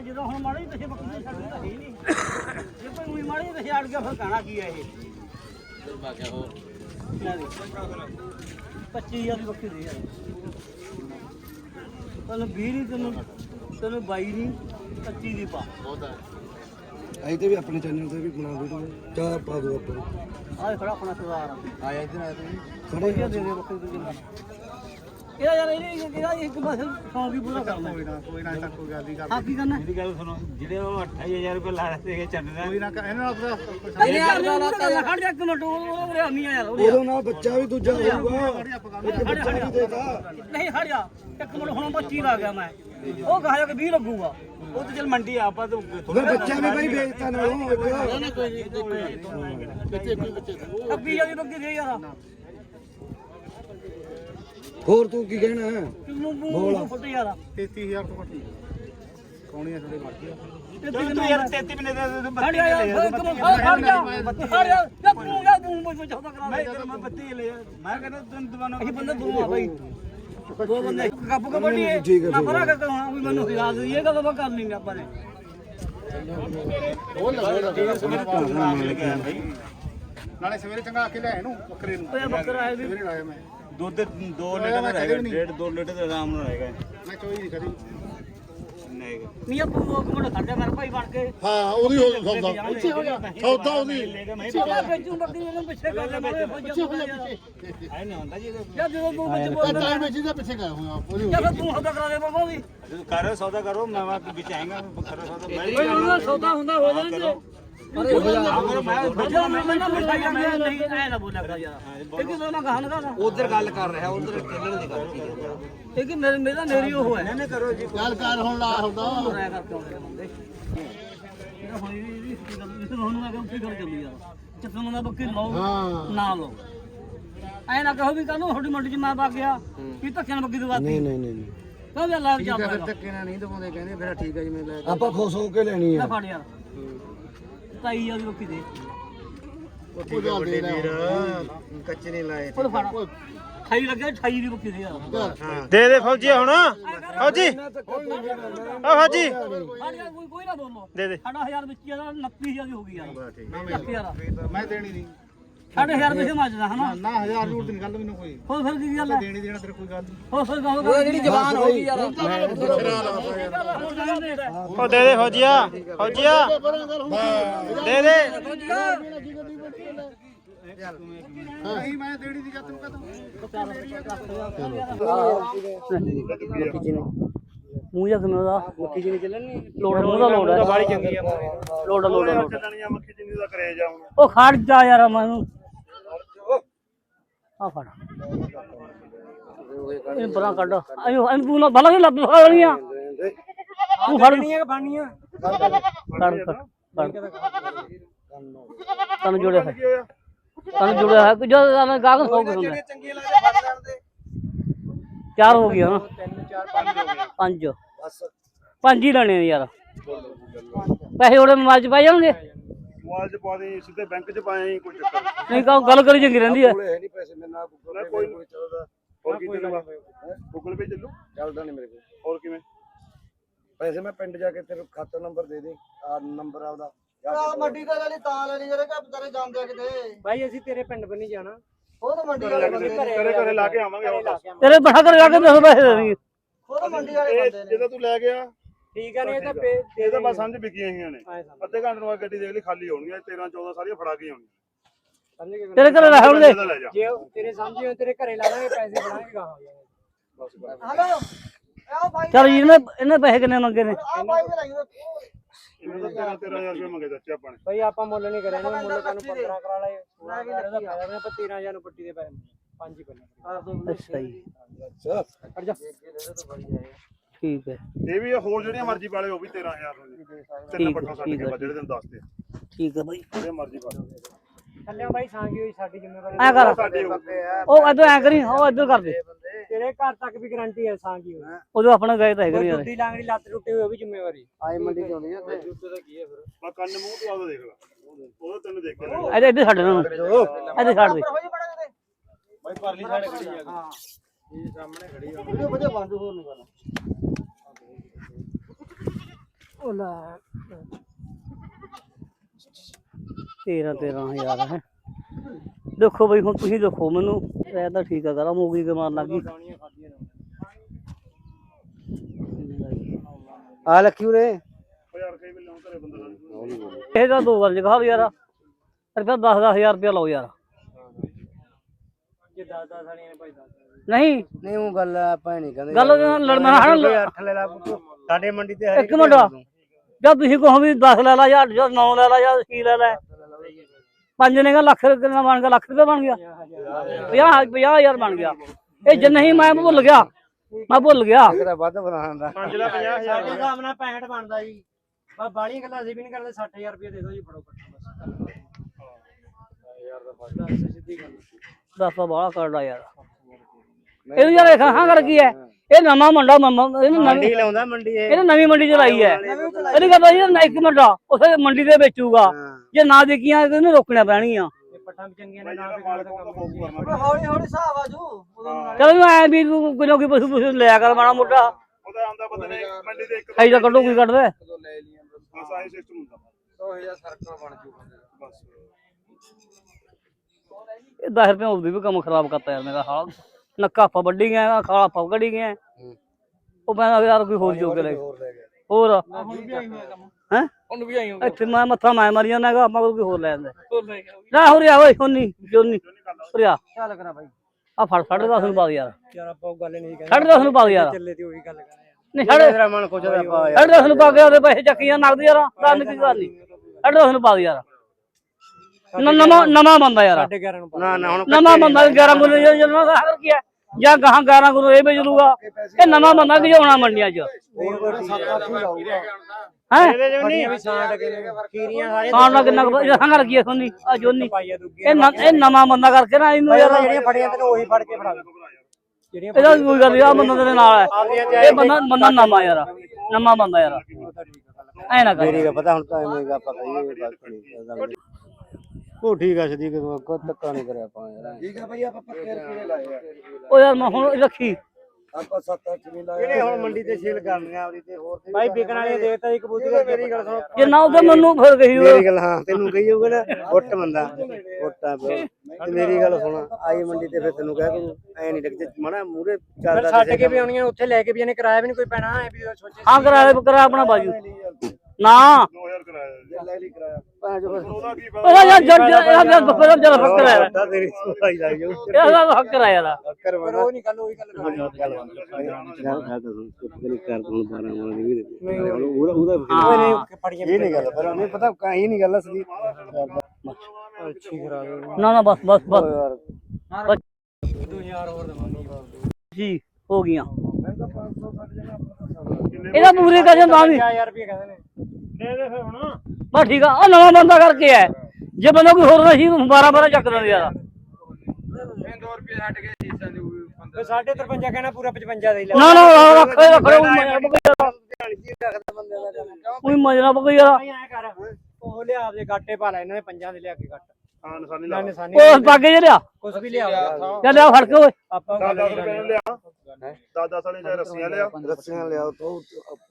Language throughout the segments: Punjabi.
ਆ ਜਦੋਂ ਹੁਣ ਮਾੜੀ ਕਿਸੇ ਬੱਕਰੀ ਛੱਡਣੀ ਤਾਂ ਹੈ ਨਹੀਂ। ਜੇ ਕੋਈ ਉਹੀ ਮਾੜੀ ਕਿਸੇ ਅੜ ਗਿਆ ਫਿਰ ਕਹਿਣਾ ਕੀ ਹੈ ਇਹ? ਲੈ ਦੇ 25000 ਦੀ ਬੱਕਰੀ ਦੇ ਯਾਰ। ਤੈਨੂੰ 20 ਨਹੀਂ ਤੈਨੂੰ ਤੈਨੂੰ 22 ਨਹੀਂ 25 ਦੀ ਪਾ। ਬਹੁਤ ਹੈ ਅਸੀਂ ਤੇ ਵੀ ਆਪਣੇ ਚੈਨਲ ਤੇ ਵੀ ਬਣਾ ਵੀਡੀਓ ਚਾਹ ਪਾ ਦੋ ਆਪਾਂ। ਆਹ ਖੜਾ ਆਪਣਾ ਸਰਦਾਰ। ਆਇਆ ਇਧਰ ਆਇਆ ਤੂੰ ਖੜੇ ਦੇ ਦੇ ਬੱਕਰੀ ਜਿੰਨਾ ਇਹਦਾ ਯਾਰ ਇਹ ਇਹਦਾ ਇੱਕ ਬਸ ਸ਼ੌਂਕ ਹੀ ਪੂਰਾ ਕਰਨਾ। ਕੋਈ ਨਾ ਕੋਈ ਨਾ ਤੱਕ ਕੋਈ ਗੱਲ ਨਹੀਂ ਹਾਂ ਕੀ ਕਰਨਾ? ਮੇਰੀ ਗੱਲ ਸੁਣੋ ਜਿਹੜੇ ਉਹ 28000 ਰੁਪਏ ਲਾ ਰਹੇ ਸੀਗੇ ਚੱਲਣਾ ਕੋਈ ਨਾ ਇਹਨਾਂ ਨਾਲ ਪਤਾ ਇਹ ਕਰਦਾ ਨਾ ਤਾਂ ਖੜ ਜਾ ਇੱਕ ਮਿੰਟ ਉਹ ਉਹ ਆਮੀ ਆ ਯਾਰ ਉਹ ਉਦੋਂ ਨਾਲ ਬੱਚਾ ਵੀ ਦੂਜਾ ਹੋਊਗਾ। ਇੱਕ ਬੱਚਾ ਵੀ ਦੇਦਾ ਨਹੀਂ ਖੜ ਜਾ ਇੱਕ ਮਿੰਟ ਹੁਣ 25 ਲਾ ਗਿਆ ਮੈਂ। ਉਹ ਕਹਾ ਕਿ 20 ਲੱਗੂਗਾ। ਉਹ ਤੇ ਚੱਲ ਮੰਡੀ ਆ, ਆਪਾਂ ਤਾਂ ਫਿਰ ਬੱਚਾ ਵੀ ਬਾਈ ਵੇਚਤਾ ਨਾਲੋਂ ਇੱਕ। ਬੱਚੇ ਕੋਈ ਬੱਚੇ ਅੱਬੀ ਜਾਂਦੀ ਬੱਗੀ ਦੇ ਯਾਰ। ਹੋਰ ਤੂੰ ਕੀ ਕਹਿਣਾ? ਹੈ ਮੂੰਹ ਫੁੱਟ ਯਾਰ। 33000 ਤੋਂ ਘੱਟ ਕੌਣੀ ਆ ਥੋੜੇ ਮਰਜ਼ੀ ਤੇ ਯਾਰ 33 ਮਹੀਨੇ ਦੇ ਦੇ ਖੜ ਜਾ ਯਾਰ ਇੱਕ ਮਿੰਟ ਖੜ ਜਾ। ਖੜ ਜਾ। ਜਾ ਤੂੰ ਜਾ ਤੂੰ ਮੁਝ ਵਿੱਚ ਹੁੰਦਾ ਮੈਂ ਕਰਾ ਤੈਨੂੰ ਮੈਂ 32 ਲੈ ਮੈਂ ਕਹਿੰਦਾ ਤੈਨੂੰ ਦੁਬਾਰਾ ਅਸੀਂ ਬੰਦੇ ਦੋ ਆ ਬਾਈ। ਦੋ ਬੰਦੇ। ਕੱਪ ਕਬੱਡੀ ਹੈ ਠੀਕ ਹੈ, ਨਾ ਪਰਾ ਕਰ ਹਾਂ ਵੀ ਮੈਨੂੰ ਹਿਲਾ ਦੇ ਇਹ ਗੱਲ ਤਾਂ ਕਰ ਲਈ ਆਪਾਂ ਨੇ। ਨਾਲੇ ਸਵੇਰੇ ਚੰਗਾ ਆ ਕੇ ਲੈ ਇਹਨੂੰ ਬੱਕਰੇ ਨੂੰ। ਓਏ ਬੱਕਰਾ ਹੈ ਵੀ। ਸਵੇਰੇ ਲਾਇਆ ਮੈਂ। ਦੁੱਧ 2 ਲੀਟਰ ਦਾ ਰਹੇਗਾ ਡੇਢ 2 ਲੀਟਰ ਦਾ ਆਰਾਮ ਨਾਲ ਰਹੇਗਾ ਮੈਂ ਚੋਈ ਨਹੀਂ ਕਰੀ ਨਹੀਂ ਮੀਆਂ ਤੂੰ ਉਹ ਕਮੜ ਖੜ ਜਾ ਮੇਰੇ ਭਾਈ ਬਣ ਕੇ ਹਾਂ ਉਹਦੀ ਹੋ ਸੌਦਾ। ਪਿੱਛੇ ਹੋ ਗਿਆ। ਸੌਦਾ ਉਹਦੀ। ਮੈਂ ਵੇਚੂ ਬੱਕਰੀ ਇਹਨੂੰ ਪਿੱਛੇ ਕਰ ਲੈ ਮੈਂ ਪਿੱਛੇ ਹੋ ਜਾ ਐ ਨਹੀਂ ਹੁੰਦਾ ਜੀ ਜਾਂ ਜਦੋਂ ਤੂੰ ਵਿੱਚ ਬੋਲਦਾ ਟਾਈਮ ਵਿੱਚ ਇਹਦੇ ਪਿੱਛੇ ਗਏ ਹੋਏ ਆ ਉਹਦੀ ਜਾਂ ਫਿਰ ਤੂੰ ਹੱਦਾ ਕਰਾ ਦੇ ਬਾਬਾ ਵੀ। ਕਰੋ ਸੌਦਾ ਕਰੋ ਮੈਂ ਵਾ ਵਿੱਚ ਆਏਗਾ ਕਰੋ ਸੌਦਾ। ਮੈਂ ਓਏ ਉਹਨਾਂ ਦਾ ਸੌਦਾ ਹੁੰਦਾ ਹੋ ਜਾਣਗੇ ਅਰੇ ਹੋ ਜਾ ਉਧਰ ਗੱਲ ਕਰ ਰਿਹਾ ਉਧਰ ਚੱਲਣ ਦੀ ਗੱਲ ਇਹ ਕਿ ਮੇਰੇ ਮੇਰਾ ਮੇਰੀ ਉਹ ਹੈ ਨਾ ਕਰੋ ਜੀ ਗੱਲ ਕਰ ਹੁਣ ਲਾ ਹੁੰਦਾ ਹੋਈ ਵੀ ਇਸ ਨੂੰ ਮੈਂ ਕਿਹਾ ਉੱਥੇ ਕਰ ਚੱਲੂ ਯਾਰ ਚੱਕਰ ਮੰਦਾ ਬੱਕੀ ਲਓ ਹਾਂ ਨਾ ਲਓ ਐ ਨਾ ਕਹੋ ਵੀ ਕੱਲ ਨੂੰ ਤੁਹਾਡੀ ਮੰਡੀ 'ਚ ਮੈਂ ਪਾ ਗਿਆ ਵੀ ਧੱਕੇ ਨਾਲ ਬੱਕੀ ਦਵਾਤੀ ਨਹੀਂ ਨਹੀਂ ਨਹੀਂ ਨਹੀਂ। ਕਹੋ ਵੀ ਅੱਲਾ ਚੱਲ ਪਿਆ ਧੱਕੇ ਨਾਲ ਨਹੀਂ ਦਵਾਉਂਦੇ ਕਹਿੰਦੇ ਫਿਰ ਠੀਕ ਹੈ ਜੀ ਮੈਂ ਲੈ ਆਪਾਂ ਖੁਸ਼ ਹੋ ਕੇ ਲੈਣੀ ਆ ਫੜ ਯਾਰ ਤਾਈ ਆ ਦੀ ਬੱਕੀ ਦੇ। ਉਹ ਜਾ ਦੇ ਲੈ ਕੱਚੇ ਨਹੀਂ ਲਾਏ ਉਹ ਫੜ। ਠਾਈ ਲੱਗਿਆ ਠਾਈ ਦੀ ਬੱਕੀ ਦੇ ਯਾਰ। ਦੇ ਦੇ ਫੌਜੀ ਹੁਣ। ਫੌਜੀ। ਆ ਫੌਜੀ। ਕੋਈ ਕੋਈ ਨਾ ਬੋਲੋ। ਦੇ ਦੇ। ਸਾਡਾ ਹਜ਼ਾਰ ਵਿੱਚ ਯਾਰ 29000 ਦੀ ਹੋ ਗਈ ਯਾਰ। ਮੈਂ ਦੇਣੀ ਨਹੀਂ। ਸਾਢੇ ਹਜ਼ਾਰ ਵਿੱਚ ਮੱਜਦਾ ਹਨਾ? ਨਾ ਹਜ਼ਾਰ ਰੂਟ ਦੀ ਗੱਲ ਮੈਨੂੰ ਕੋਈ। ਹੋਰ ਫਿਰ ਕੀ ਗੱਲ ਹੈ ਦੇਣੀ ਦੇਣਾ ਤੇਰੇ ਕੋਈ ਗੱਲ ਨਹੀਂ। ਹੋਰ ਫਿਰ ਗੱਲ ਉਹ ਜਿਹੜੀ ਜਵਾਨ ਹੋ ਗਈ ਯਾਰ। ਉਹ ਦੇ ਦੇ ਫੌਜੀਆ ਫੌਜੀਆ। ਦੇ ਦੇ। ਨਹੀਂ ਮੈਂ ਦੇਣੀ ਦੀ ਗੱਲ ਤੈਨੂੰ ਮੂੰਹ ਜਾ ਕਿਵੇਂ ਦਾ ਮੱਕੀ ਜੀ ਨਹੀਂ ਚੱਲਣੀ ਲੋੜ ਮੂੰਹ ਦਾ ਲੋੜ ਹੈ ਬਾੜੀ ਚੰਗੀ ਆ ਲੋੜ ਲੋੜ ਲੋੜ ਚੱਲਣੀਆਂ ਮੱਖੀ ਜਿੰਨੀ ਦਾ ਕਰੇ ਜਾਉਂ ਉਹ ਖੜ ਜਾ ਯਾਰ ਮੈਨੂੰ ਆ ਫੜ। ਇਹ ਬਰਾ ਕੱਢ। ਆਇਓ ਇਹਨੂੰ ਤੂੰ ਨਾ ਭਲਾ ਨਹੀਂ ਲੱਭ ਸਕਣੀਆਂ ਤੂੰ ਫੜ। ਨਹੀਂ ਹੈ ਬਾਣੀਆਂ ਕੱਢ ਕੱਢ ਤਨ ਜੁੜਿਆ ਹੈ। ਤਨ ਜੁੜਿਆ ਹੈ। ਕਿ ਜੋ ਤਨ ਗਾਗਨ ਸੌ ਕੇ ਹੁੰਦਾ ਚੰਗੇ ਲੱਗਦੇ ਫੜ ਲੈਣ ਦੇ? ਚਾਰ ਹੋ ਗਿਆ ਨਾ। ਤਿੰਨ ਚਾਰ ਪੰਜ ਹੋ ਗਏ ਪੰਜ। ਬਸ। ਪੰਜ ਹੀ ਲੈਣੇ ਯਾਰ। ਪੈਸੇ ਉਹਦੇ ਮੋਬਾਈਲ ਚ ਪਾਈ ਜਾਣਗੇ? ਮੋਬਾਈਲ 'ਚ ਪਾ ਦੇ ਸਿੱਧੇ ਬੈਂਕ 'ਚ ਪਾਏ ਕੋਈ ਚੱਕਰ ਨਹੀਂ। ਕਹੋ ਗੱਲ ਕਰੀ ਚੰਗੀ ਰਹਿੰਦੀ ਹੈ ਕੋਲੇ ਹੈ ਨਹੀਂ ਪੈਸੇ ਮੇਰੇ ਨਾਲ ਗੂਗਲ ਪੇ ਕੋਈ ਚੱਲਦਾ। ਹੋਰ ਕੀ ਚੱਲੂਗਾ? ਗੂਗਲ ਪੇ ਚੱਲੂ? ਚੱਲਦਾ ਨਹੀਂ ਮੇਰੇ ਕੋਲ। ਹੋਰ ਕਿਵੇਂ? ਪੈਸੇ ਮੈਂ ਪਿੰਡ ਜਾ ਕੇ ਤੇਰੇ ਖਾਤਾ ਨੰਬਰ ਦੇ ਦੇ ਆ ਨੰਬਰ ਆਪਦਾ। ਆ ਮੰਡੀ ਦਾ ਵਾਲੀ ਤਾਂ ਲੈਣੀ ਜਿਹੜੇ ਘਰ ਤੇਰੇ ਜਾਂਦੇ ਆ ਕਿਤੇ। ਭਾਈ ਅਸੀਂ ਤੇਰੇ ਪਿੰਡ ਬਣੀ ਜਾਣਾ। ਉਹ ਤਾਂ ਮੰਡੀ ਵਾਲੇ ਬੰਦੇ ਤੇਰੇ ਘਰੇ ਲਾ ਕੇ ਆਵਾਂਗੇ ਹੋਰ ਦੱਸ। ਤੇਰੇ ਬੜਾ ਕਰ ਜਾ ਕੇ ਦੱਸ ਪੈਸੇ ਦੇ ਦੇਣਗੇ ਉਹ ਤਾਂ ਮੰਡੀ ਵਾਲੇ ਇਹ ਬੰਦੇ ਨੇ। ਜਦੋਂ ਤੂੰ ਲੈ ਗਿਆ ਠੀਕ ਹੈ ਨਹੀਂ ਇਹ ਤਾਂ ਇਹ ਤਾਂ ਬਸ ਸਮਝ ਵਿਕੀਆਂ ਹੋਈਆਂ ਨੇ। ਅੱਧੇ ਘੰਟੇ ਨੂੰ ਬਾਅਦ ਗੱਡੀ ਦੇਖ ਲਈ ਖਾਲੀ ਹੋਣਗੀਆਂ 13 14 ਸਾਰੀਆਂ ਫੜਾ ਕੇ ਆਉਣਗੀਆਂ ਤੇਰੇ ਘਰੇ ਰਹਿ ਹੋਣਗੇ ਇਹਦਾ ਲੈ ਜਾ। ਜੇ ਤੇਰੇ ਸਮਝੇ ਤੇਰੇ ਘਰੇ ਲਾਵਾਂਗੇ ਪੈਸੇ ਬਣਾਵਾਂਗੇ ਗਾਹਾਂ ਬਸ ਬਸ। ਹਲੋ ਆਓ ਭਾਈ ਚਲ ਜੀ ਇਹਨੇ ਇਹਨੇ ਪੈਸੇ ਕਿੰਨੇ ਮੰਗੇ ਨੇ? ਆ ਭਾਈ ਵੀ ਲਾਈ ਇਹਨਾਂ ਦਾ 13 13000 ਰੁਪਏ ਮੰਗੇ ਚਾਚੇ ਆਪਾਂ ਨੇ। ਭਾਈ ਆਪਾਂ ਮੁੱਲ ਨਹੀਂ ਕਰਿਆ ਮੁੱਲ ਤੁਹਾਨੂੰ 15 ਕਰਾ ਲਾਏ ਲੈ ਵੀ ਲੱਗੀ ਆ। ਆਪਾਂ 13000 ਨੂੰ ਪੱਟੀ ਦੇ ਪੈਸੇ ਪੰਜ ਹੀ ਪਹਿਲਾਂ ਅੱਛਾ ਜੀ। ਅੱਛਾ। ਹਟ ਜਾ। ਠੀਕ ਹੈ। ਇਹ ਵੀ ਹੋਰ ਜਿਹੜੀਆਂ ਮਰਜ਼ੀ ਵਾਲੇ ਉਹ ਵੀ 13000 ਨੂੰ ਜੀ ਤਿੰਨ ਪੱਠਾ ਹੈ, ਛੱਡ ਕੇ ਹੈ, ਜਿਹੜੇ ਤੈਨੂੰ ਦੱਸਦੇ ਆ ਠੀਕ ਹੈ ਭਾਈ ਜਿਹੜੇ ਮਰਜ਼ੀ ਵਾਲੇ ਥੱਲੇ ਭਾਈ ਸਾਂਗੀ ਹੋਈ ਸਾਡੀ ਜ਼ਿੰਮੇਵਾਰੀ ਐ ਕਰ। ਉਹ ਇਧਰ ਐ ਕਰੀ ਉਹ ਇਧਰ ਕਰ ਦੇ। ਤੇਰੇ ਘਰ ਤੱਕ ਵੀ ਗਾਰੰਟੀ ਹੈ ਸਾਂਗੀ ਹੋਈ। ਉਦੋਂ ਆਪਣਾ ਗਏ ਤਾਂ ਹੈਗਾ ਯਾਰ। ਟੁੱਟੀ ਲਾਂਗੜੀ ਲੱਤ ਟੁੱਟੀ ਹੋਈ ਉਹ ਵੀ ਜ਼ਿੰਮੇਵਾਰੀ। ਆਏ ਮੰਡੀ ਚ ਆਉਂਦੀ ਆ ਤੇ ਮੈਂ ਕੰਨ ਮੂੰਹ ਤੇ ਆਪਦਾ ਦੇਖ ਲਾ। ਉਹ ਤੈਨੂੰ ਦੇਖ ਕੇ ਇੱਧਰ ਛੱਡ ਦੇਣਾ ਇੱਧਰ ਛੱਡ ਦੇ ਬਾਈ ਪਰਲੀ ਸਾਈਡ ਖੜੀ ਆ ਹਾਂ। ਵੀਡੀਓ ਵਧੀਆ ਬੰਦ ਹੋਰ ਨਹੀਂ ਕਰਨਾ ਉਹ ਲੈ। 13 13000 ਹੈ। ਦੇਖੋ ਬਈ ਹੁਣ ਤੁਸੀਂ ਦੇਖੋ ਮੈਨੂੰ ਇਹ ਤਾਂ ਠੀਕ ਆ ਕਰਾਂ ਮੂਗੀ ਕੇ ਮਾਰਨ ਲੱਗੀ। ਆ ਲੱਖੀ ਉਰੇ? ਇਹ ਤਾਂ ਦੋ ਵਾਰ ਜਗਾ ਯਾਰ। ਰੁਪਿਆ 10 10000 ਰੁਪਇਆ ਲਓ ਯਾਰ। ਨਹੀਂ। ਨਹੀਂ ਉਹ ਗੱਲ ਆਪਾਂ ਨਹੀਂ ਕਹਿੰਦੇ। ਗੱਲ ਉਹਦੇ ਨਾਲ ਲੜਨਾ ਹੈ ਨਾ ਲੈ ਲਾ ਪੁੱਤ। ਸਾਡੇ ਮੰਡੀ ਤੇ ਇੱਕ ਮਿੰਟ। ਜਦ ਤੁਸੀਂ ਕਹੋ ਵੀ 10 ਲੈ ਲਾ ਜਾਂ ਜਾਂ 9 ਲੈ ਲਾ ਜਾਂ 6 ਲੈ ਲੈ। ਪੰਜ ਨੇ ਕਹਾ ਲੱਖ ਰੁਪਏ ਕਿੰਨਾ ਬਣ ਗਿਆ ਲੱਖ ਰੁਪਏ ਬਣ ਗਿਆ। 50 50000 ਬਣ ਗਿਆ। ਇਹ ਜੇ ਨਹੀਂ ਮੈਂ ਭੁੱਲ ਗਿਆ। ਮੈਂ ਭੁੱਲ ਗਿਆ। ਕਿਹਦਾ ਵੱਧ ਬਣਾਉਂਦਾ ਪੰਜ ਦਾ 50000 ਸਾਡੇ ਹਿਸਾਬ ਨਾਲ 65 ਬਣਦਾ ਜੀ। ਬਸ ਬਾਲੀਆਂ ਗੱਲਾਂ ਅਸੀਂ ਵੀ ਨਹੀਂ ਕਰਦੇ 60000 ਰੁਪਏ ਦੇ ਦਿਓ ਜੀ ਫੜੋ ਬਸ ਬਸ। ਸਿੱਧੀ ਗੱਲ ਦੱਸ ਬਾਹਲਾ ਕਰਦਾ ਯਾਰ। ਇਹਨੂੰ ਯਾਰ ਇਹ ਹਾਂ ਕਰ ਕੀ ਹੈ ਇਹ ਨਵਾਂ ਮੰਡਾ ਮੰਮਾ ਇਹਨੂੰ ਨਵੀਂ ਮੰਡੀ ਲਾਉਂਦਾ ਮੰਡੀ ਇਹ। ਇਹਨੇ ਨਵੀਂ ਮੰਡੀ ਚ ਲਾਈ ਹੈ। ਇਹਨੇ ਕਹਿੰਦਾ ਜੀ ਨਾ ਇੱਕ ਮਿੰਟ ਉਸੇ ਮੰਡੀ ਦੇ ਵੇਚੂਗਾ। ਜੇ ਨਾ ਦੇਖੀਆਂ ਇਹਨੂੰ ਇਹ ਪੱਠਾਂ ਵੀ ਚੰਗੀਆਂ ਨੇ ਨਾ ਵੀ ਗੱਲ ਦਾ ਹੋਊਗਾ। ਹੌਲੀ ਹੌਲੀ ਹਿਸਾਬ ਆ ਜੂ। ਚਲੋ ਮੈਂ ਐ ਵੀ ਤੂੰ ਕੋਈ ਨਾ ਕੋਈ ਪਸ਼ੂ ਪਸ਼ੂ ਲਿਆ ਕਰ ਮਾੜਾ ਮੋਟਾ। ਉਹਦਾ ਆਂਦਾ ਪਤਾ ਨਹੀਂ ਮੰਡੀ ਦੇ ਇੱਕ ਖਾਈ ਦਾ ਕੱਢੋ ਕੀ ਕੱਢਦੇ। ਸਾਈ ਸਿਸਟਮ ਹੁੰਦਾ 2000 ਸਰਕਲ ਬਣ ਜੂ ਬਸ। ਇਹ 10 ਰੁਪਏ ਉਹਦੀ ਵੀ ਕੰਮ ਖਰਾਬ ਕਰਤਾ ਯਾਰ ਮੇਰਾ ਹਾਲ। ਨੱਕਾ ਆਪਾਂ ਵੱਢੀ ਗਏ ਆ ਖਾਲਾ ਆਪਾਂ ਕੱਢੀ ਗਏ ਆ। ਉਹ ਮੈਂ ਕਿਹਾ ਯਾਰ ਕੋਈ ਹੋਰ ਜੋਗ ਲੈ ਹੋਰ। ਹੈ? ਉਹਨੂੰ ਵੀ ਆਈ ਇੱਥੇ ਮੈਂ ਮੱਥਾ ਮੈਂ ਮਰੀ ਜਾਂਦਾ ਹੈਗਾ ਆਪਾਂ ਕੋਈ ਹੋਰ ਲੈ ਜਾਂਦੇ ਨਾ ਹੋ ਰਿਹਾ ਓਏ ਸੋਨੀ ਜੋਨੀ ਹੋਰਿਆ ਚੱਲ ਕਰਾ ਬਾਈ। ਆ ਫੜ ਸਾਢੇ ਦਸ ਨੂੰ ਪਾ ਦੇ ਯਾਰ। ਯਾਰ ਆਪਾਂ ਉਹ ਗੱਲ ਨਹੀਂ ਕਹਿੰਦੇ। ਸਾਢੇ ਦਸ ਨੂੰ ਪਾ ਦੇ ਯਾਰ। ਚੱਲੇ ਤੇ ਉਹੀ ਗੱਲ ਕਰਾਂ ਯਾਰ ਨਹੀਂ ਸਾਢੇ ਤੇਰਾ ਮਨ ਖੁਸ਼ਦਾ ਪਾ ਯਾਰ। ਸਾਢੇ ਦਸ ਨੂੰ ਪਾ ਕੇ ਉਹਦੇ ਪੈਸੇ ਚੱਕੀਆਂ ਨਗਦ ਯਾਰ ਤਾਂ ਕੀ ਗੱਲ ਨਹੀਂ। ਸਾਢੇ ਦਸ ਨੂੰ ਪਾ ਦੇ ਯਾਰ। ਨ- ਨਵਾਂ ਨਵਾਂ ਬੰਦਾ ਯਾਰ। 11.5 ਨੂੰ ਪਾ ਨਾ ਨਾ ਹੁਣ ਨਵਾਂ ਬੰਦਾ 11 ਗੁਰੂ ਜਨਮ ਦਾ ਹਰ ਕੀ ਹੈ ਜਾਂ ਗਾਹਾਂ 11 ਗੁਰੂ ਇਹ ਵੇਚ ਲੂਗਾ ਇਹ ਨਵਾਂ ਬੰਦਾ ਕਿ ਆਉਣਾ ਮੰਡੀਆਂ 'ਚ? ਹੈ ਫੜੀਆਂ ਵੀ ਸਾਂਡ ਕੇ ਨੇ ਕੀਰੀਆਂ ਸਾਰੇ ਖਾਣ ਦਾ ਕਿੰਨਾ ਕੁ- ਇਹ ਹੰਗ ਰੱਖੀ ਹੈ ਸੋਨੀ? ਆ ਜੋਨੀ ਇਹ ਨ- ਇਹ ਨਵਾਂ ਬੰਦਾ ਕਰਕੇ ਨਾ ਇਹਨੂੰ ਯਾਰ। ਜਿਹੜੀਆਂ ਫੜੀਆਂ ਤੈਨੂੰ ਉਹੀ ਫੜ ਕੇ ਫੜਾ ਦੇ। ਜਿਹੜੀਆਂ ਇਹਦਾ ਕੋਈ ਗੱਲ ਨਹੀਂ ਆ ਬੰਦਾ ਤੇਰੇ ਨਾਲ ਹੈ। ਇਹ ਬੰਦਾ ਬੰਦਾ ਨਵਾਂ ਯਾਰ ਨਵਾਂ ਬੰਦਾ ਯਾਰ ਐ ਨਾ ਕਰ। ਮੇਰੀ ਪਤਾ ਹੁਣ ਤਾਂ ਐਵੇਂ ਆਪਾਂ ਕਹੀਏ ਗੱਲ ਨਹੀਂ। ਉਹ ਠੀਕ ਆ ਸਦੀਕ ਕੋ ਧੱਕਾ ਨਹੀਂ ਕਰਿਆ ਯਾਰ। ਠੀਕ ਆ ਬਈ ਆਪਾਂ ਪੱਕੇ ਰੁਪਏ ਲਾਏ ਆ। ਉਹ ਯਾਰ ਮੈਂ ਹੁਣ ਰੱਖੀ। ਆਪਾਂ 7-8 ਨਹੀਂ ਲਾਏ ਇਹਨੇ ਹੁਣ ਮੰਡੀ ਤੇ ਸੇਲ ਕਰਨੀਆਂ ਆਪਦੀ ਤੇ ਹੋਰ ਤੇ ਬਾਈ ਵਿਕਣ ਵਾਲੀਆਂ ਦੇਤਾ ਜੀ ਕਬੂਤਰ ਮੇਰੀ ਗੱਲ ਸੁਣੋ। ਜੇ ਨਾ ਉਹਦੇ ਮੈਨੂੰ ਫਿਰ ਕਹੀ ਉਹ ਮੇਰੀ ਗੱਲ ਹਾਂ ਤੈਨੂੰ ਕਹੀ ਹੋਊਗਾ ਨਾ ਉੱਟ ਬੰਦਾ ਉੱਟਾ ਤੇ ਮੇਰੀ ਗੱਲ ਸੁਣ ਆਈ ਮੰਡੀ ਤੇ ਫਿਰ ਤੈਨੂੰ ਕਹਿ ਕਰੂ ਐ ਨਹੀਂ ਲੱਗਦੇ ਮਣਾ ਮੂਰੇ ਚੱਲਦਾ ਛੱਡ ਕੇ ਵੀ ਆਉਣੀਆਂ ਉੱਥੇ ਲੈ ਕੇ ਵੀ ਇਹਨੇ ਕਿਰਾਇਆ ਵੀ ਨਹੀਂ ਕੋਈ ਪੈਣਾ ਐ ਵੀ ਸੋਚੇ ਹਾਂ ਕਰਾ ਲੈ ਕਰਾ ਆਪਣਾ ਬਾਜੂ। ਨਾ। 2000 ਕਰਾਇਆ। ਲੈ ਲਈ ਕਰਾਇਆ। ਉਹਦਾ ਕੀ ਉਹਦਾ ਯਾਰ ਜੱਜ ਇਹਦਾ ਫੱਕਰ ਤਾਂ ਤੇਰੀ ਸੁਣਾਈ ਲੱਗ ਜਾਊ ਇਹਦਾ ਹੱਕ ਹੈ ਯਾਰ ਕਰ ਪਰ ਉਹ ਨਹੀਂ ਗੱਲ ਉਹੀ ਗੱਲ ਕਰਨੀ। ਕਰ ਹੁਣ 12 ਮਾਰ ਦੀ ਵੀ ਉਹਦਾ ਉਹਦਾ ਉਹ ਨਹੀਂ ਫੜੀਆਂ ਇਹ ਨਹੀਂ ਗੱਲ ਪਰ ਨਹੀਂ ਪਤਾ ਕਾਹੀ ਨਹੀਂ ਗੱਲ ਅਸਲੀ ਅੱਛੀ ਦੇ ਨਾ ਨਾ ਬਸ ਬਸ ਬਸ ਯਾਰ 2000 ਹੋਰ ਦਵਾਂਗੇ ਜੀ ਹੋ ਗਈਆਂ ਇਹਦਾ ਪੂਰੇ ਕਜਨ ਨਾ ਵੀ 5000 ਰੁਪਏ ਕਹਿੰਦੇ ਨੇ ਦੇ ਦੇ ਫਿਰ ਹੁਣ ਬਸ ਠੀਕ ਆ ਉਹ ਨਵਾਂ ਬੰਦਾ ਕਰਕੇ ਹੈ ਜੇ ਬੰਦਾ ਕੋਈ ਹੋਰ ਨਾ ਸੀ 12 12 ਚੱਕ ਦਿੰਦੇ ਯਾਰ। ਫਿਰ 53 ਕਹਿਣਾ ਪੂਰਾ 55 ਦੇ ਹੀ ਲੈ ਨਾ ਨਾ ਰੱਖ ਰੱਖ ਕੋਈ ਮਜਨਾ ਪਕਈ ਯਾਰ ਉਹ ਲਿਆ ਆਪਦੇ ਗਾਟੇ ਪਾ ਲੈ ਇਹਨਾਂ ਨੇ ਪੰਜਾਂ ਦੇ ਲਿਆ ਕੇ ਗੱਟ ਹਾਂ ਨਿਸ਼ਾਨੀ ਨਾ ਲਾ ਨਿਸ਼ਾਨੀ ਉਹ ਪਾਗੇ ਜੇ ਲਿਆ। ਕੁਝ ਵੀ ਲਿਆ। ਚੱਲ ਲਿਆ ਫੜ ਕੇ ਓਏ। ਆਪਾਂ ਰੁਪਏ ਨੂੰ ਲਿਆ। 10 10 ਵਾਲੇ ਚਾਹੇ ਰੱਸੀਆਂ ਲਿਆ। ਰੱਸੀਆਂ ਲਿਆਓ ਤੋ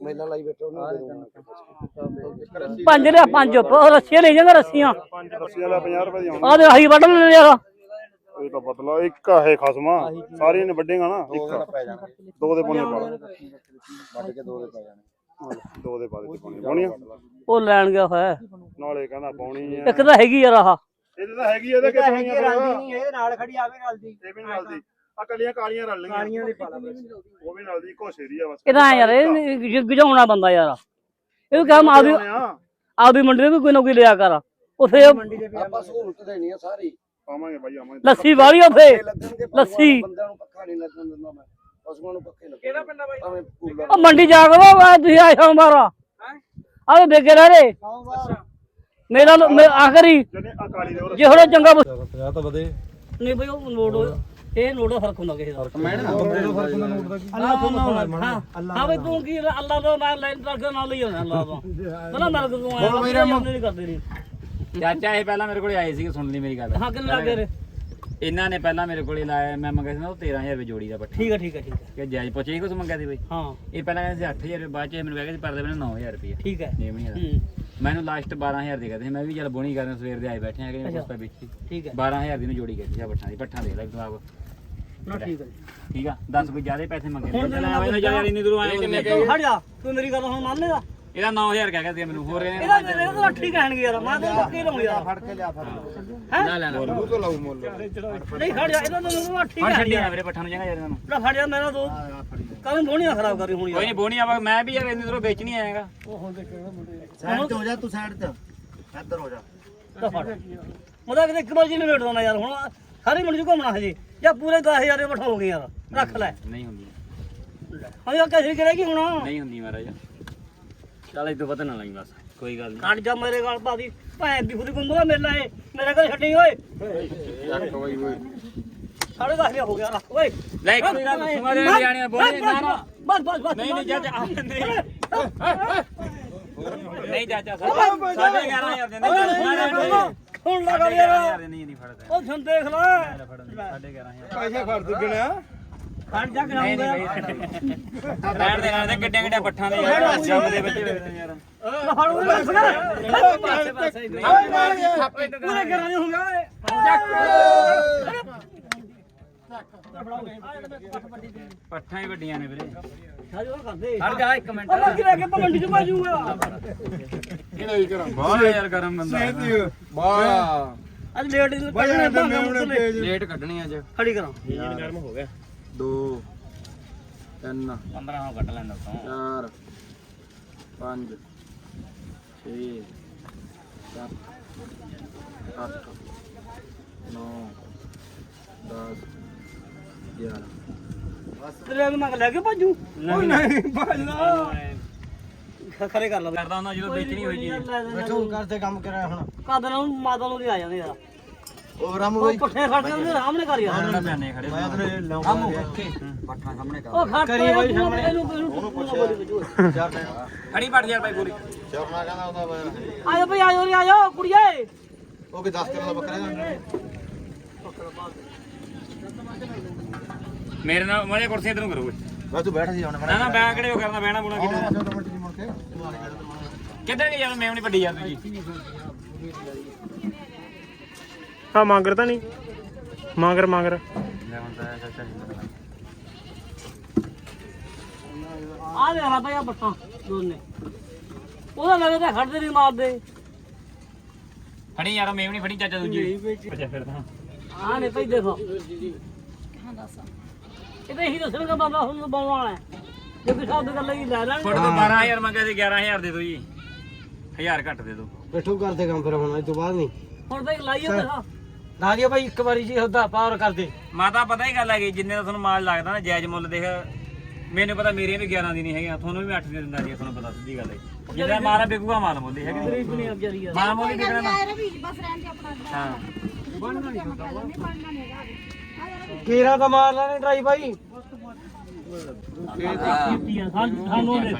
ਮੇਲਾ ਲਾਈ ਬੈਠੇ ਉਹਨਾਂ ਦੇ ਪੰਜ ਲਿਆ ਪੰਜ ਉਹ ਰੱਸੀਆਂ ਲੈ ਜਾਂਗਾ ਰੱਸੀਆਂ। ਪੰਜ ਰੱਸੀਆਂ ਲਿਆ 50 ਰੁਪਏ ਦੀ ਆ ਦੇ ਆਹੀ ਵੱਢ ਲੈਣੇ ਯਾਰ। ਇਹ ਤਾਂ ਬਦਲਾ ਇੱਕ ਆ ਹੈ ਖਸਮਾ। ਸਾਰੀਆਂ ਨੇ ਵੱਡੇਗਾ ਨਾ ਇੱਕ ਦੋ ਦੇ ਪਾਉਣੇ ਪਾ ਵੱਢ ਕੇ ਦੋ ਦੇ ਪੈ ਜਾਣੇ ਦੋ ਦੇ ਪਾ ਦੇ ਪਾਉਣੇ ਪਾਉਣੀਆਂ ਉਹ ਲੈਣ ਗਿਆ ਹੋਇਆ। ਨਾਲੇ ਕਹਿੰਦਾ ਪਾਉਣੀ ਹੈ ਇੱਕ ਤਾਂ ਹੈਗੀ ਯਾਰ ਆਹ। ਇਹਦੇ ਤਾਂ ਹੈਗੀ ਇਹਦੇ ਕਿਤੇ ਹੈਗੀ ਆ, ਰਲਦੀ ਨਹੀਂ ਇਹਦੇ ਨਾਲ ਖੜੀ ਆਵੇ ਰਲਦੀ। ਇਹ ਵੀ ਨਾਲ ਦੀ ਆ ਕੱਲੀਆਂ ਕਾਲੀਆਂ ਰਲ ਲਈਆਂ। ਕਾਲੀਆਂ ਦੀ ਪਾ ਲਾ ਬਸ। ਉਹ ਵੀ ਨਾਲ ਦੀ ਘੋਸ਼ੇ ਦੀ ਆ ਬਸ। ਇਹਦਾ ਐਂ ਯਾਰ ਇਹ ਗਜਾਉਣਾ ਬੰਦਾ ਯਾਰ। ਇਹਨੂੰ ਕਹਾਂ ਮੈਂ ਆਪਦੀ ਆ? ਆਪਦੀ ਮੰਡੀ ਦੇ ਵੀ ਕੋਈ ਨਾ ਕੋਈ ਲਿਆ ਕਰ। ਉਥੇ ਮੰਡੀ ਦੇ ਵੀ ਆਪਾਂ ਸਹੂਲਤ ਦੇਣੀ ਆ ਸਾਰੀ। ਪਾਵਾਂਗੇ ਬਾਈ ਆਵਾਂਗੇ। ਲੱਸੀ ਵਾਲੀ ਉਥੇ। ਲੱਗਣਗੇ ਲੱਸੀ। ਬੰਦਿਆਂ ਨੂੰ ਪੱਖਾ ਨਹੀਂ ਲੱਗਣ ਦਿੰਦਾ ਮੈਂ। ਪਸ਼ੂਆਂ ਨੂੰ ਪੱਖੇ ਲੱਗਣ ਕਿਹੜਾ ਪਿੰਡਾ ਬਾਈ? ਭਾਵੇਂ ਕੂਲਰ ਉਹ ਮੰਡੀ ਜਾ ਕੇ ਆ ਤੁਸੀਂ ਆਏ ਸੋਮਵਾਰ। ਆਵੇ ਬੇਗੇ ਰਹੇ ਰੇ ਮੇਰਾ ਲੋ- ਮੇ- ਆਖਰੀ ਜਿਹਨੇ ਆ ਕਾਲੀ ਦੇ ਉਹ ਜੇ ਹੁਣ ਚੰਗਾ ਬ- 50 ਤਾਂ ਵਧੇ। ਨਹੀਂ ਬਈ ਉਹ ਨੋਟ ਇਹ ਨੋਟ ਦਾ ਫ਼ਰਕ ਹੁੰਦਾ ਕਿਸੇ ਦਾ। ਮੈਂ ਨਾ। ਬੰਦੇ ਦਾ ਫ਼ਰਕ ਹੁੰਦਾ ਨੋਟ ਦਾ ਕੀ? ਅੱਲਾ ਤੋਂ ਹਾਂ। ਹਾਂ ਬਈ ਤੂੰ ਕੀ ਅੱਲਾ ਦਾ ਮੈਂ ਲਾਈਨ ਤੱਕ ਨਾਲ ਲਈ ਜਾਂਦਾ ਅੱਲਾ ਤੋਂ ਮਨਾ ਮਿਲ ਤੂੰ ਆਇਆ ਮੇਰੇ ਨਹੀਂ ਕਰਦੇ ਨਹੀਂ ਚਾਚਾ ਇਹ ਪਹਿਲਾਂ ਮੇਰੇ ਕੋਲ ਆਏ ਸੀਗੇ ਸੁਣ ਲਈ ਮੇਰੀ ਗੱਲ। ਹਾਂ ਕਿੰਨੇ ਲੱਗੇ ਰੇ ਇਹਨਾਂ ਨੇ ਪਹਿਲਾਂ ਮੇਰੇ ਕੋਲੇ ਲਾਇਆ ਮੈਂ ਮੰਗਿਆ ਸੀ ਨਾ ਉਹ 13000 ਰੁਪਏ ਜੋੜੀ ਦਾ ਪੱਠਾ। ਠੀਕ ਹੈ ਠੀਕ ਹੈ ਠੀਕ ਹੈ ਕਿ ਜਾਇਜ਼ ਪੁੱਛੇ ਕੁਛ ਮੰਗਿਆ ਸੀ ਬਈ? ਹਾਂ। ਇਹ ਪਹਿਲਾਂ ਕਹਿੰਦੇ ਸੀ 8000 ਰੁਪਏ ਬਾਅਦ ਚ ਇਹ ਮੈਨੂੰ ਕਹਿ ਕੇ ਪਰ ਦੇ ਮੈਨੂੰ 9000 ਰੁਪਏ। ਠੀਕ ਹੈ ਦਾ ਹੂੰ। ਮੈਨੂੰ ਲਾਸਟ 12000 ਦੇ ਕਹਿੰਦੇ ਸੀ। ਮੈਂ ਵੀ ਚੱਲ ਬੋਣੀ ਕਰਨ ਸਵੇਰ ਦੇ ਆਏ ਬੈਠੇ ਆ ਕਿ। ਕੁਛ ਤਾਂ ਵੇਚੀ ਠੀਕ ਹੈ। 12000 ਦੀ ਨੂੰ ਜੋੜੀ ਕੀਤੀ ਆ ਪੱਠਾਂ ਦੀ। ਪੱਠਾਂ ਦੇ ਲੈ ਜਵਾਬ। ਨਾ ਠੀਕ ਹੈ। ਠੀਕ ਆ? 10 ਕੋਈ ਜ਼ਿਆਦਾ ਪੈਸੇ ਮੰਗੇ। ਹੁਣ ਕਹਿੰਦਾ ਮੈਂ ਯਾਰ ਇੰਨੀ ਦੂਰੋਂ ਆਏ ਕਿੰਨੇ ਤੂੰ ਹਟ ਜਾ। ਤੂੰ ਮੇਰੀ ਗੱਲ ਹੁਣ ਮੰਨ ਲੈਦਾ ਇਹਦਾ 9000 ਕਹਿ ਗਿਆ ਮੈਨੂੰ ਹੋਰ ਇਹਦਾ ਇਹਦਾ ਤਾਂ ਠੀਕ ਕਹਿਣਗੇ ਯਾਰ। ਮੈਂ ਤਾਂ ਪੱਕੀ ਲਾਉਂ ਯਾਰ ਫੜ ਕੇ ਲਿਆ ਫੜ ਹੈ? ਲੈ ਲੈ ਤੂੰ ਤਾਂ ਲਾਉ ਮੁੱਲ। ਨਹੀਂ ਖੜ ਜਾ। ਇਹਦਾ ਤਾਂ ਠੀਕ ਹੈ ਮੇਰੇ ਪੱਠਾਂ ਨੂੰ ਜਗਾ ਯਾਰ ਇਹਨਾਂ ਫੜ ਜਾ ਮੇਰਾ ਦੋ ਕੱਲ ਬੋਣੀਆਂ ਖਰਾਬ ਕਰੀ ਹੁਣ ਕੋਈ ਨਹੀਂ ਬੋਣੀ ਆਵਾ ਮੈਂ ਵੀ ਯਾਰ ਇੰਨੀ ਦੂਰੋਂ ਵੇਚ ਨਹੀਂ ਆਇਆਗਾ। ਸਾਈਡ ਤੇ ਹੋ ਜਾ ਤੂੰ ਸਾਈਡ ਤੇ ਇੱਧਰ ਹੋ ਜਾ। ਤਾਂ ਫੜ। ਉਹਦਾ ਕਿਤੇ ਇੱਕ ਵਾਰ ਜੀ ਨਹੀਂ ਵੇਟਦਾ ਯਾਰ ਹੁਣ ਸਾਰੀ ਮੰਡੀ ਘੁੰਮਣਾ ਹਜੇ। ਜਾਂ ਪੂਰੇ 10000 ਦੇ ਬਿਠਾਓਗੇ ਯਾਰ ਰੱਖ ਲੈ। ਨਹੀਂ ਹੁੰਦੀ। ਹਾਂ ਯਾਰ ਕੈਸੇ ਕਰੇਗੀ ਹੁਣ। ਨਹੀਂ ਹੁੰਦੀ ਮਹਾਰਾਜ। ਚੱਲ ਇਦੋਂ ਪਤਾ ਨਾ ਲਾਈ ਬਸ ਕੋਈ ਗੱਲ ਨਹੀਂ ਕੱਟ ਜਾ ਮੇਰੇ ਗਲ ਪਾਦੀ ਭੈਣ ਦੀ ਖੁਦੀ ਗੁੰਮਦਾ ਮੇਲਾ ਇਹ। ਮੇਰੇ ਘਰ ਛੱਡੀ ਓਏ। ਸਾਢੇ ਦਸ ਹਜ਼ਾਰ ਹੋ ਗਿਆ ਰੱਖ ਓਏ ਲੈ ਇੱਕ ਕੋਈ ਗੱਲ ਸੁਮਾ ਦੇ ਜਾਣੀ ਬੋਲੀ ਨਾ ਨਾ ਬਸ ਬਸ ਬਸ ਨਹੀਂ ਨਹੀਂ ਚਾਚਾ ਆ, ਨਹੀਂ ਨਹੀਂ ਚਾਚਾ ਸਾਡੇ 11000 ਦੇ ਨਹੀਂ ਹੁਣ ਲਗਾ ਯਾਰ ਨਹੀਂ ਨਹੀਂ ਫੜਦਾ ਉਹ ਸੁਣ ਦੇਖ ਲੈ ਸਾਡੇ 11000 ਪੈਸੇ ਫੜ ਤੂੰ ਗਿਣਿਆ ਫੜ ਜਾ ਕਰਾਉਂਗਾ ਰਹਿਣ ਦੇ ਰਹਿਣ ਦੇ ਗੱਡੇ ਗੱਡੇ ਪੱਠਾਂ ਦੇ ਯਾਰ ਜੰਮ ਦੇ ਵੇਖਦੇ ਯਾਰ ਫੜ ਉਹ ਬਸ ਕਰ ਪੂਰੇ ਕਰਾਂਗੇ ਹੁੰਗਾ ਓਏ ਪੱਠਾਂ ਹੀ ਵੱਡੀਆਂ ਨੇ ਵੀਰੇ। ਹਟ ਜਾ ਇੱਕ ਮਿੰਟ। ਉਹ ਕਿਰੇ ਕੇ ਮੰਡੀ ਚ ਭਾਜੂਗਾ ਕਿਹਨੇ ਵੀ ਕਰਾਂ? ਬਹੁਤ ਯਾਰ ਗਰਮ ਬੰਦਾ ਵਾਹ ਅੱਜ ਲੇਟ ਨੂੰ ਬਾਈ ਕੱਢਣੇ ਇਹਦੇ ਭਾਵੇਂ ਮੇਵਣੇ ਉੱਤਲੇ ਪੇਜ ਲੇਟ ਕੱਢਣੀ ਅੱਜ। ਖੜੀ ਕਰਾਂ। ਗਰਮ ਹੋ ਗਿਆ। 2 3 15 ਹੋ ਕੱਢ ਲੈਂਦਾ ਤੋਂ 4 5 6 7 8 9 10 11 ਤੇਰੇ ਨੂੰ ਮੈਂ ਲੈ ਕੇ ਭਾਜੂ? ਓਏ ਨਹੀਂ। ਭਜਣਾ ਖਰੇ ਕਰ ਲਾ ਕਰਦਾ ਹੁੰਦਾ ਜਦੋਂ ਵੇਚਣੀ ਹੋਈ ਜੀ ਬੈਠੋ ਕਰਦੇ ਕੰਮ ਕਰਿਆ ਹੁਣ। ਕਾਦਰ ਨੂੰ ਮਾਤਾ ਨੂੰ ਨਹੀਂ ਆ ਜਾਂਦੇ ਯਾਰ। ਉਹ ਰਾਮ ਉਹ ਪੱਠੇ ਖੜ ਕੇ ਉਹਦੇ ਸਾਹਮਣੇ ਕਰ ਯਾਰ ਉਹਨਾਂ ਪਿਆਨੇ ਖੜੇ ਮੈਂ ਤੇਰੇ ਲਾਉਂਗਾ ਪੱਠਾ ਸਾਹਮਣੇ ਕਰ। ਉਹ ਕਰੀ ਬਾਈ ਸਾਹਮਣੇ। ਇਹਨੂੰ ਇਹਨੂੰ ਬੋਲੀ ਬਜੂ ਖੜੀ ਪੜ ਯਾਰ ਭਾਈ ਪੂਰੀ। ਚਰਨਾ ਕਹਿੰਦਾ ਉਹਦਾ ਬਾਹਰ ਆਜੋ ਭਈ ਆਜੋ ਰੇ ਆਜੋ ਕੁੜੀਏ। ਉਹ ਕਿ 10 ਕਿਲੋ ਦਾ ਬੱਕਰਾ ਦਾ ਮੇਰੇ ਨਾਲ ਮਾਰੇ ਕੁਰਸੀ ਇਧਰੋਂ ਕਰੋ ਬਸ ਤੂੰ ਬੈਠ ਜੀ ਹੁਣ ਨਾ ਨਾ ਬੈਗ ਕਿਹੜੇ ਉਹ ਕਰਨਾ ਬਹਿਣਾ ਬੁਣਾ ਕਿੱਧਰ ਮੁੜ ਕਿੱਧਰ ਗਈ ਯਾਰ ਮੈਂ ਨਹੀਂ ਵੱਡੀ ਯਾਰ ਤੁਸੀਂ ਹਾਂ ਮੰਗਰ ਤਾਂ ਨਹੀਂ? ਮੰਗਰ ਮੰਗਰ। ਲੈ ਆ ਲੈ ਰਾ ਭਈ ਆ ਬੱਟਾਂ ਦੋਨੇ। ਉਹਦਾ ਲਵੇ ਤਾਂ ਖੜਦੇ ਨਹੀਂ ਮਾਰਦੇ। ਫੜੀ ਯਾਰ ਮੈਂ ਨਹੀਂ ਫੜੀ ਚਾਚਾ ਦੂਜੀ। ਅੱਛਾ ਫਿਰ ਤਾਂ। ਆ ਨੇ ਭਈ ਦੇਖੋ। ਇਹ ਤਾਂ ਇਹੀ ਦੱਸਣਗਾ ਬੰਦਾ ਹੁਣ ਬਾਉਣ ਵਾਲਾ ਹੈ। ਜੇ ਕੋਈ ਸ਼ਬਦ ਗੱਲ ਹੀ ਲੈ ਲੈਣ ਤੁਹਾਡੇ ਤੋਂ 12000 ਮੰਗਿਆ ਸੀ 11000 ਦੇ ਦਿਓ ਜੀ। 1000 ਘੱਟ ਦੇ ਦਿਓ। ਬੈਠੋ ਕਰਦੇ ਕੰਮ ਫਿਰ ਹੁਣ ਇਹ ਤੋਂ ਬਾਅਦ ਨਹੀਂ। ਹੁਣ ਤਾਂ ਲਾਈਏ ਤੇ ਲਾ ਦਿਓ ਭਾਈ ਇੱਕ ਵਾਰੀ ਜੀ ਹੁੰਦਾ ਪਾਵਰ ਕਰਦੇ। ਮਾਤਾ ਪਤਾ ਹੀ ਗੱਲ ਹੈਗੀ ਜਿੰਨੇ ਦਾ ਤੁਹਾਨੂੰ ਮਾਲ ਲੱਗਦਾ ਨਾ ਜਾਇਜ਼ ਮੁੱਲ ਦੇਖ। ਮੈਨੂੰ ਪਤਾ ਮੇਰੀਆਂ ਵੀ 11 ਦੀ ਨਹੀਂ ਹੈਗੀਆਂ ਤੁਹਾਨੂੰ ਵੀ 8 ਦੇ ਦਿੰਦਾ ਜੀ ਤੁਹਾਨੂੰ ਪਤਾ ਸਿੱਧੀ ਗੱਲ ਹੈ। ਜਿੰਨਾ ਮਾਲ ਵਿਕੂਗਾ ਮਾਲ ਮੁੱਲ ਹੈਗਾ ਗਰੀਬ ਨਹੀਂ। ਅਬਜਰੀ ਯਾਰ ਮਾਲ ਮੁੱਲ ਵਿਕਣਾ ਨਾ। ਬਸ ਰਹਿਣ ਦੇ ਆਪਣਾ। ਹਾਂ। ਬਣਨਾ ਨਹੀਂ ਬਣਨਾ ਨਹੀਂ ਹੈਗਾ। ਕੀਰਾ ਤਾਂ ਮਾਰ ਲੈਣੇ ਟਰਾਈ ਭਾਈ ਸਾਨੂੰ ਦੇ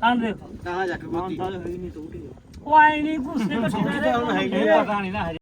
ਸਾਨੂੰ ਦੇ ਕਹਾਂ ਜਾ ਕੇ ਨਹੀਂ ਟੂਟੀ ਉਹ ਆਈ ਨਹੀਂ ਕੁਰਸੀ ਕੱਟੀ ਪਤਾ ਨਹੀਂ ਨਾ ਹਜੇ।